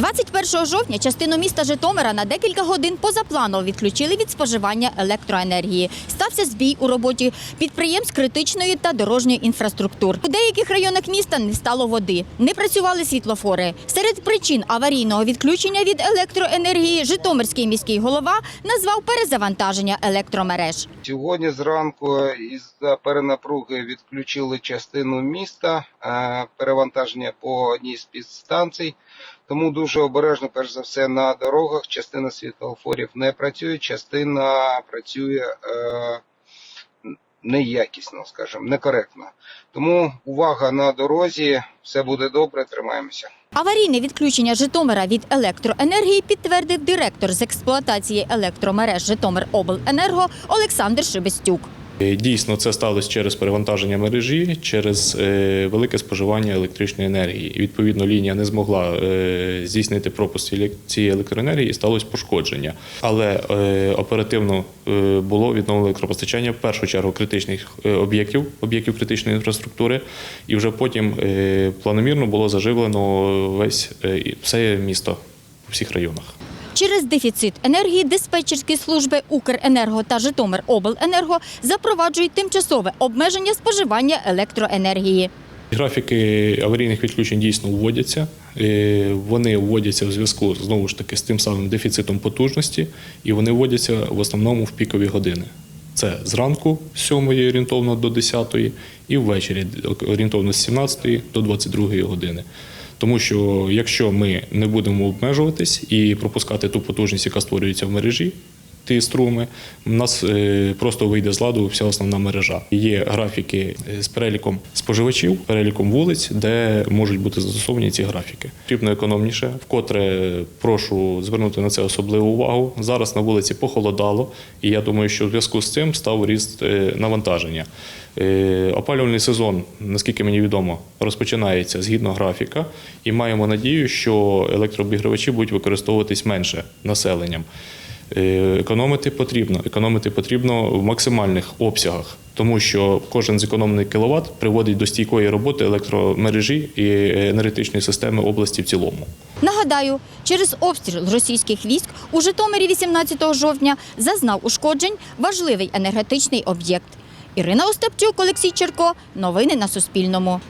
21 жовтня частину міста Житомира на декілька годин позапланово відключили від споживання електроенергії. Стався збій у роботі підприємств критичної та дорожньої інфраструктур. У деяких районах міста не стало води, не працювали світлофори. Серед причин аварійного відключення від електроенергії Житомирський міський голова назвав перезавантаження електромереж. Сьогодні зранку із-за перенапруги відключили частину міста, е, перевантаження по одній з підстанцій. Тому дуже обережно, перш за все, на дорогах. Частина світлофорів не працює, частина працює е, неякісно, скажімо, некоректно. Тому увага на дорозі, все буде добре, тримаємося. Аварійне відключення Житомира від електроенергії підтвердив директор з експлуатації електромереж Житомиробленерго Олександр Шебестюк. Е, Дійсно, це сталося через перевантаження мережі, через е, велике споживання електричної енергії. Відповідно, лінія не змогла е, здійснити пропуск цієї- електроенергії і сталося пошкодження. Але оперативно було відновлено електропостачання в першу чергу критичних об'єктів, об'єктів критичної інфраструктури, і вже потім планомірно було заживлено весь все місто у всіх районах. Через дефіцит енергії диспетчерські служби Укренерго та Житомиробленерго запроваджують тимчасове обмеження споживання електроенергії. Графіки аварійних відключень дійсно вводяться. Е, Вони вводяться в зв'язку знову ж таки з тим самим дефіцитом потужності, і вони вводяться в основному в пікові години. Це зранку з 7 орієнтовно до 10 і ввечері орієнтовно з 17 до 22 години. Тому що якщо ми не будемо обмежуватись і пропускати ту потужність, яка створюється в мережі, ті струми, у нас е, просто вийде з ладу вся основна мережа. Є графіки е, з переліком споживачів, переліком вулиць, де можуть бути застосовані ці графіки. Потрібно економніше. Вкотре прошу звернути на це особливу увагу. Зараз на вулиці похолодало, і я думаю, що в зв'язку з цим став ріст е, навантаження. Опалювальний сезон, наскільки мені відомо, розпочинається згідно графіка, і маємо надію, що електрообігрівачі будуть використовуватись менше населенням. Е, Економити потрібно. Економити потрібно в максимальних обсягах, тому що кожен зекономлений кіловат приводить до стійкої роботи електромережі і енергетичної системи області в цілому. Нагадаю, через обстріл російських військ у Житомирі 18 жовтня зазнав ушкоджень важливий енергетичний об'єкт. Ірина Остапчук, Олексій Черко. Новини на Суспільному.